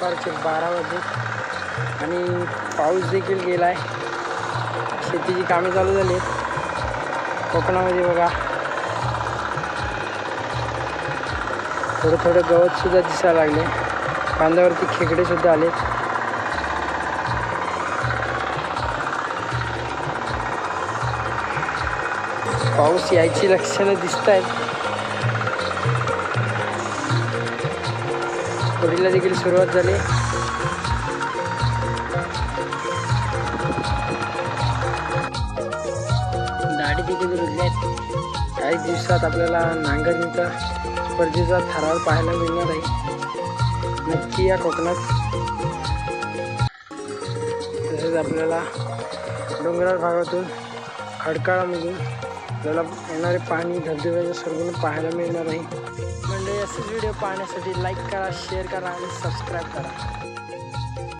दुपारचे बारा वाजले. आणि पाऊस देखील गेला आहे शेतीची कामे चालू झाली आहेत कोकणामध्ये बघा. थोडं थोडं गवतसुद्धा दिसायला लागले. कांद्यावरती खेकडेसुद्धा आलेत. पाऊस यायची लक्षणं दिसत आहेत होडीला देखील सुरुवात झाली. दाढी देखील रुजली आहेत काही दिवसात आपल्याला नांगरणीचा स्पर्धेचा थराव पाहायला मिळणार आहे. नक्की या कोकणात. तसेच आपल्याला डोंगराळ भागातून खडकाळामधून आपल्याला येणारे पाणी धबधब्याच्या सर्व पाहायला मिळणार आहे म्हणजे असेच व्हिडिओ पाहण्यासाठी लाईक करा शेअर करा आणि सबस्क्राईब करा.